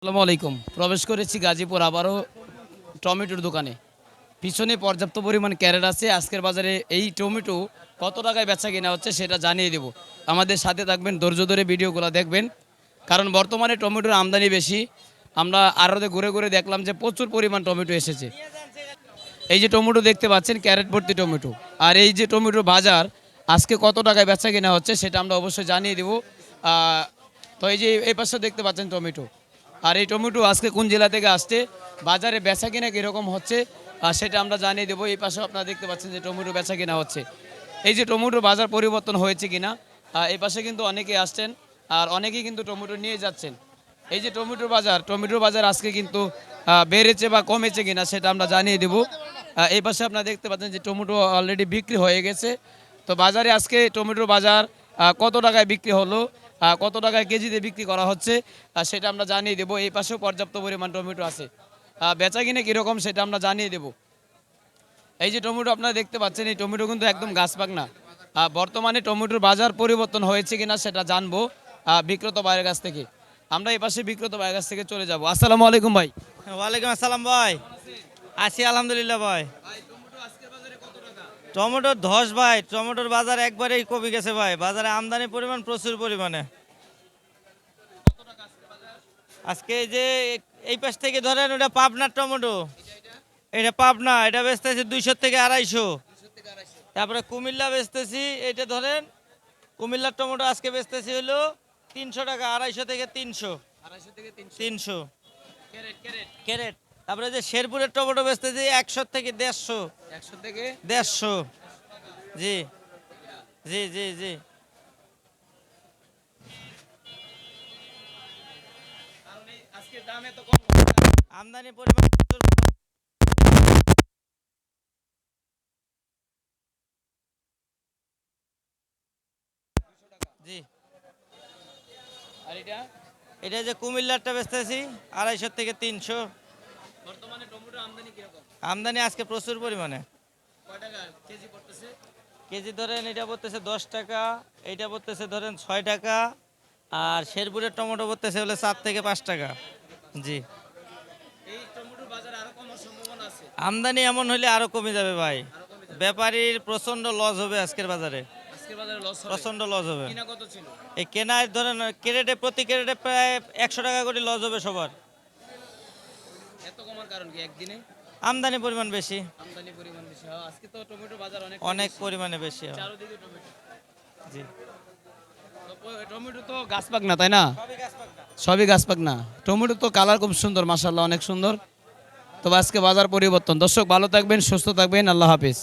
আসসালামু আলাইকুম। প্রবেশ করেছি গাজীপুর, আবারও টমেটোর দোকানে। পিছনে পর্যাপ্ত পরিমাণ ক্যারেট আছে। আজকের বাজারে এই টমেটো কত টাকায় বেচা কেনা হচ্ছে সেটা জানিয়ে দেব। আমাদের সাথে থাকবেন, ধৈর্য ধরে ভিডিওগুলো দেখবেন। কারণ বর্তমানে টমেটোর আমদানি বেশি। আমরা আরতে ঘুরে ঘুরে দেখলাম যে প্রচুর পরিমাণ টমেটো এসেছে। এই যে টমেটো দেখতে পাচ্ছেন, ক্যারেট ভর্তি টমেটো। আর এই যে টমেটোর বাজার, আজকে কত টাকায় বেচা কেনা হচ্ছে সেটা আমরা অবশ্যই জানিয়ে দেবো। তো এই যে এই পাশে দেখতে পাচ্ছেন টমেটো। আর এই টমেটো আজকে কোন জেলা থেকে আসছে? বাজারে বেচা কিনা কীরকম হচ্ছে? আর সেটা আমরা জানিয়ে দেবো। এই পাশে আপনারা দেখতে পাচ্ছেন যে টমেটো বেচা কিনা হচ্ছে। এই যে টমেটো বাজার পরিবর্তন হয়েছে কিনা? এই পাশে কিন্তু অনেকে আসছেন আর অনেকেই কিন্তু টমেটো নিয়ে যাচ্ছেন। এই যে টমেটোর বাজার টমেটোর বাজার আজকে কিন্তু বেড়েছে বা কমেছে কিনা সেটা আমরা জানিয়ে দেবো। এই পাশে আপনারা দেখতে পাচ্ছেন যে টমেটো অলরেডি বিক্রি হয়ে গেছে। তো বাজারে আজকে টমেটোর বাজার কত টাকায় বিক্রি হলো? কত টাকায় কেজিতে বিক্রি করা হচ্ছে সেটা আমরা জানিয়ে দেবো। এই পাশেও পর্যাপ্ত পরিমাণ টমেটো আছে। বেচা কিনে কীরকম সেটা আমরা জানিয়ে দেবো। এই যে টমেটো আপনারা দেখতে পাচ্ছেন, এই টমেটো কিন্তু একদম গাছ পাকনা। না বর্তমানে টমেটোর বাজার পরিবর্তন হয়েছে কিনা সেটা জানব বিক্রত বিক্রেত ভাইয়ের কাছ থেকে। আমরা এই পাশে বিক্রত ভাইয়ের কাছ থেকে চলে যাব। আসসালামু আলাইকুম ভাই। ওয়ালাইকুম আসসালাম ভাই। আছি আলহামদুলিল্লাহ ভাই। টমেটোর ধস ভাই, টমেটোর বাজার একবারেই কমে গেছে ভাই। বাজারে আমদানি পরিমাণ প্রচুর পরিমাণে। আজকে যে এই পাশ থেকে ধরেন ওটা পাবনার টমেটো। এটা পাবনা এটা বেচতেছি দুইশো থেকে আড়াইশো। তারপরে কুমিল্লা বেচতেছি এটা ধরেন কুমিল্লার টমেটো আজকে বেচতেছি হলো তিনশো টাকা আড়াইশো থেকে তিনশো। তিনশো। ক্যারেট তারপরে যে শেরপুরের টমেটো বেচতেছি একশো থেকে দেড়শো। একশো থেকে? দেড়শো। জি। জি জি জি। আজকে দাম এত কম আমদানি পরিমাণ জি। আর এটা? এটা যে কুমিল্লারটা বেচতেছি আড়াইশো থেকে তিনশো। বর্তমানে টমেটো আমদানি কীরকম? আমদানি আজকে প্রচুর পরিমাণে। কেজি পড়তেছে? কেজি ধরেন এটা পড়তেছে দশ টাকা এইটা পড়তেছে ধরেন ছয় টাকা আর শেরপুরের টমেটো পড়তেছে হলে চার থেকে পাঁচ টাকা। জি। আমদানি এমন হলে আরও কমে যাবে ভাই। ব্যাপারীর প্রচণ্ড লস হবে আজকের বাজারে। প্রচণ্ড লস হবে। এই কেনার ধরেন ক্যারেটে প্রতি ক্যারেটে প্রায় একশো টাকা করে লস হবে সবার। আমদানি পরিমাণ বেশি। হয় অনেক পরিমাণে বেশি হয়। জি। টমেটো তো গাছ পাক না? তাই না সবই গাছ পাক না। টমেটো তো কালার খুব সুন্দর মাসাল্লাহ অনেক সুন্দর। তবে আজকে বাজার পরিবর্তন। দর্শক, ভালো থাকবেন, সুস্থ থাকবেন। আল্লাহ হাফিজ।